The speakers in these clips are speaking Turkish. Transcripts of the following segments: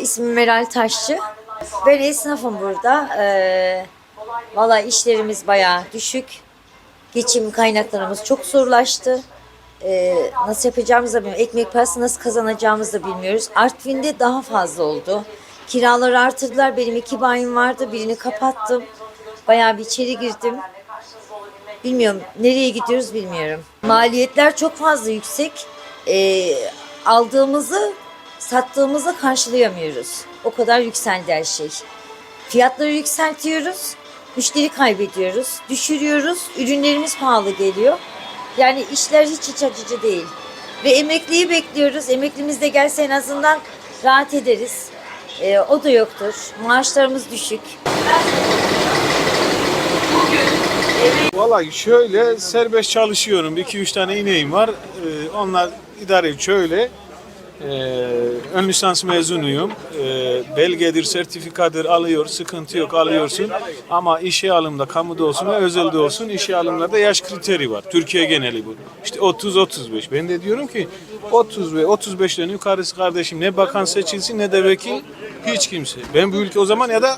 İsmim Meral Taşçı. Ben esnafım burada. Ee, Valla işlerimiz bayağı düşük. Geçim kaynaklarımız çok zorlaştı. Ee, nasıl yapacağımızı da bilmiyoruz. Ekmek parası nasıl kazanacağımızı da bilmiyoruz. Artvin'de daha fazla oldu. Kiraları artırdılar. Benim iki bayim vardı. Birini kapattım. Bayağı bir içeri girdim. Bilmiyorum. Nereye gidiyoruz bilmiyorum. Maliyetler çok fazla yüksek. Ee, aldığımızı sattığımızı karşılayamıyoruz. O kadar yükseldi her şey. Fiyatları yükseltiyoruz. Müşteri kaybediyoruz. Düşürüyoruz. Ürünlerimiz pahalı geliyor. Yani işler hiç iç açıcı değil. Ve emekliyi bekliyoruz. Emeklimiz de gelse en azından rahat ederiz. Ee, o da yoktur. Maaşlarımız düşük. Valla şöyle serbest çalışıyorum. 2-3 tane ineğim var. Ee, onlar idare şöyle. Ee, ön lisans mezunuyum. Ee, belgedir, sertifikadır alıyor. Sıkıntı yok alıyorsun. Ama işe alımda kamuda olsun ve özelde olsun işe alımlarda yaş kriteri var. Türkiye geneli bu. İşte 30-35. Ben de diyorum ki 30 ve 35'ten yukarısı kardeşim ne bakan seçilsin ne de vekil hiç kimse. Ben bu ülke o zaman ya da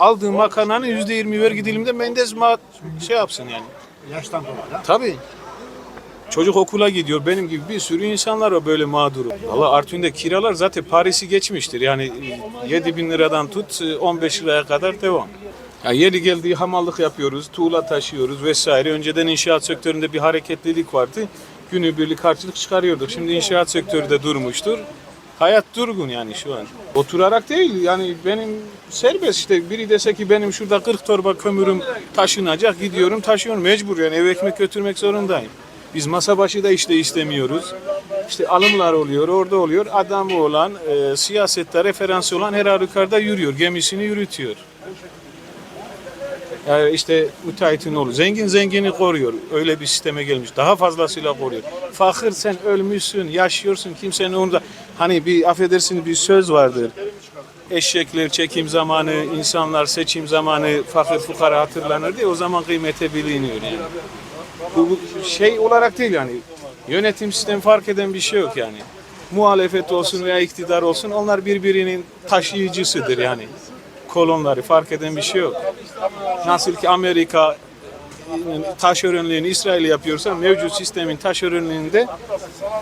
aldığım makarnanın %20 vergi dilimde Mendes şey yapsın yani. Yaştan dolayı. Tabii. Çocuk okula gidiyor. Benim gibi bir sürü insanlar var böyle mağduru. Valla Artvin'de kiralar zaten Paris'i geçmiştir. Yani 7 bin liradan tut 15 liraya kadar devam. Ya yeri geldiği hamallık yapıyoruz, tuğla taşıyoruz vesaire. Önceden inşaat sektöründe bir hareketlilik vardı. Günübirlik harçlık çıkarıyorduk. Şimdi inşaat sektörü de durmuştur. Hayat durgun yani şu an. Oturarak değil yani benim serbest işte biri dese ki benim şurada 40 torba kömürüm taşınacak gidiyorum taşıyorum mecbur yani eve ekmek götürmek zorundayım. Biz masa başı da işte istemiyoruz. İşte alımlar oluyor orada oluyor adamı olan e, siyasette referansı olan her halükarda yürüyor gemisini yürütüyor. Yani işte müteahhitin oğlu. Zengin zengini koruyor. Öyle bir sisteme gelmiş. Daha fazlasıyla koruyor. Fakir sen ölmüşsün, yaşıyorsun. Kimsenin umurunda. Hani bir affedersin bir söz vardır. Eşekler çekim zamanı, insanlar seçim zamanı fakir fukara hatırlanır diye o zaman kıymete biliniyor yani. Bu, şey olarak değil yani. Yönetim sistemi fark eden bir şey yok yani. Muhalefet olsun veya iktidar olsun onlar birbirinin taşıyıcısıdır yani. Kolonları fark eden bir şey yok. Nasıl ki Amerika taşeronluğunu İsrail yapıyorsa mevcut sistemin taşeronluğunda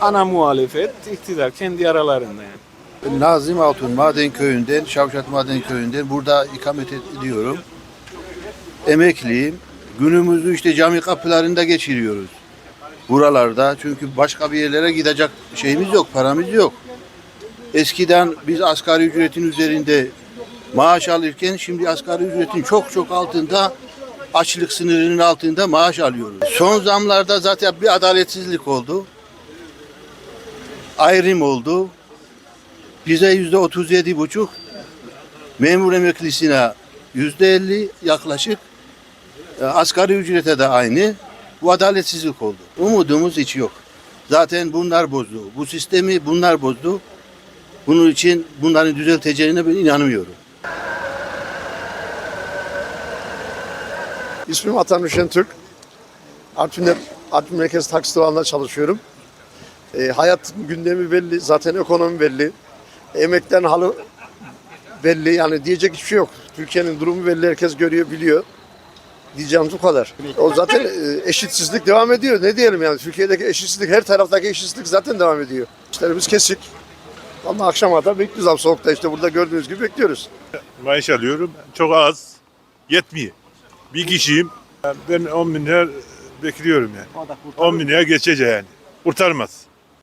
ana muhalefet iktidar kendi aralarında yani. Nazım Altun Maden Köyü'nden, Şavşat Maden Köyü'nden burada ikamet ediyorum. Emekliyim. Günümüzü işte cami kapılarında geçiriyoruz. Buralarda çünkü başka bir yerlere gidecek şeyimiz yok, paramız yok. Eskiden biz asgari ücretin üzerinde maaş alırken şimdi asgari ücretin çok çok altında açlık sınırının altında maaş alıyoruz. Son zamlarda zaten bir adaletsizlik oldu. Ayrım oldu. Bize yüzde otuz yedi buçuk, memur emeklisine yüzde elli yaklaşık, asgari ücrete de aynı. Bu adaletsizlik oldu. Umudumuz hiç yok. Zaten bunlar bozdu. Bu sistemi bunlar bozdu. Bunun için bunların düzelteceğine ben inanmıyorum. İsmim Atan Şentürk. Artvin'de Artvin Merkez Taksi Durağı'nda çalışıyorum. E, hayat gündemi belli, zaten ekonomi belli. Emekten halı belli, yani diyecek hiçbir şey yok. Türkiye'nin durumu belli, herkes görüyor, biliyor. Diyeceğimiz bu kadar. O zaten e, eşitsizlik devam ediyor. Ne diyelim yani, Türkiye'deki eşitsizlik, her taraftaki eşitsizlik zaten devam ediyor. İşlerimiz kesik. Ama akşama kadar bekliyoruz abi soğukta işte burada gördüğünüz gibi bekliyoruz. maaş alıyorum. Çok az. Yetmiyor. Bir kişiyim. Ben 10 bin lira bekliyorum yani. 10 bin lira geçecek yani. Kurtarmaz.